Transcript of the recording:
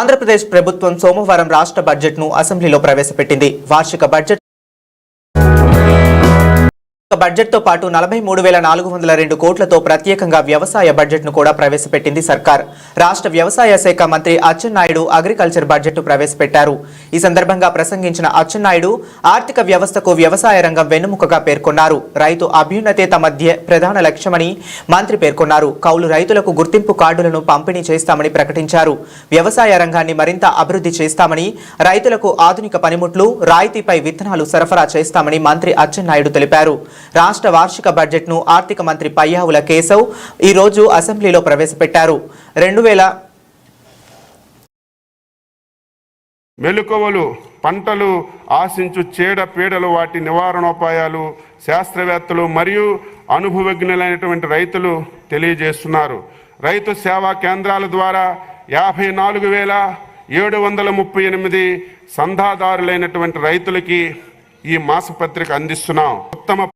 ఆంధ్రప్రదేశ్ ప్రభుత్వం సోమవారం రాష్ట్ర బడ్జెట్ను అసెంబ్లీలో ప్రవేశపెట్టింది. వార్షిక బడ్జెట్ బడ్జెట్తో పాటు నలభై మూడు వేల నాలుగు వందల రెండు కోట్లతో ప్రత్యేకంగా వ్యవసాయ బడ్జెట్ను కూడా ప్రవేశపెట్టింది సర్కార్. రాష్ట్ర వ్యవసాయ శాఖ మంత్రి అచ్చెన్నాయుడు అగ్రికల్చర్ బడ్జెట్ను ప్రవేశపెట్టారు. ఈ సందర్భంగా ప్రసంగించిన అచ్చెన్నాయుడు ఆర్థిక వ్యవస్థకు వ్యవసాయ రంగం వెన్నుముకగా పేర్కొన్నారు. రైతు అభ్యున్నతే తమ ప్రధాన లక్ష్యమని మంత్రి పేర్కొన్నారు. కౌలు రైతులకు గుర్తింపు కార్డులను పంపిణీ చేస్తామని ప్రకటించారు. వ్యవసాయ రంగాన్ని మరింత అభివృద్ధి చేస్తామని రైతులకు ఆధునిక పనిముట్లు రాయితీపై విత్తనాలు సరఫరా చేస్తామని మంత్రి అచ్చెన్నాయుడు తెలిపారు. రాష్ట్ర వార్షిక బడ్జెట్ను ఆర్థిక మంత్రి పయ్యావుల కేశవ్ ఈ రోజు అసెంబ్లీలో ప్రవేశపెట్టారు. రెండు వేల మెలకువలు పంటలు ఆశించు చేడ పీడలు వాటి నివారణోపాయాలు శాస్త్రవేత్తలు మరియు అనుభవజ్ఞులైనటువంటి రైతులు తెలియజేస్తున్నారు. రైతు సేవా కేంద్రాల ద్వారా యాభై నాలుగు వేల ఏడు వందల ముప్పై ఎనిమిది సంధాదారులైనటువంటి రైతులకి ఈ మాసపత్రిక అందిస్తున్నాం. ఉత్తమ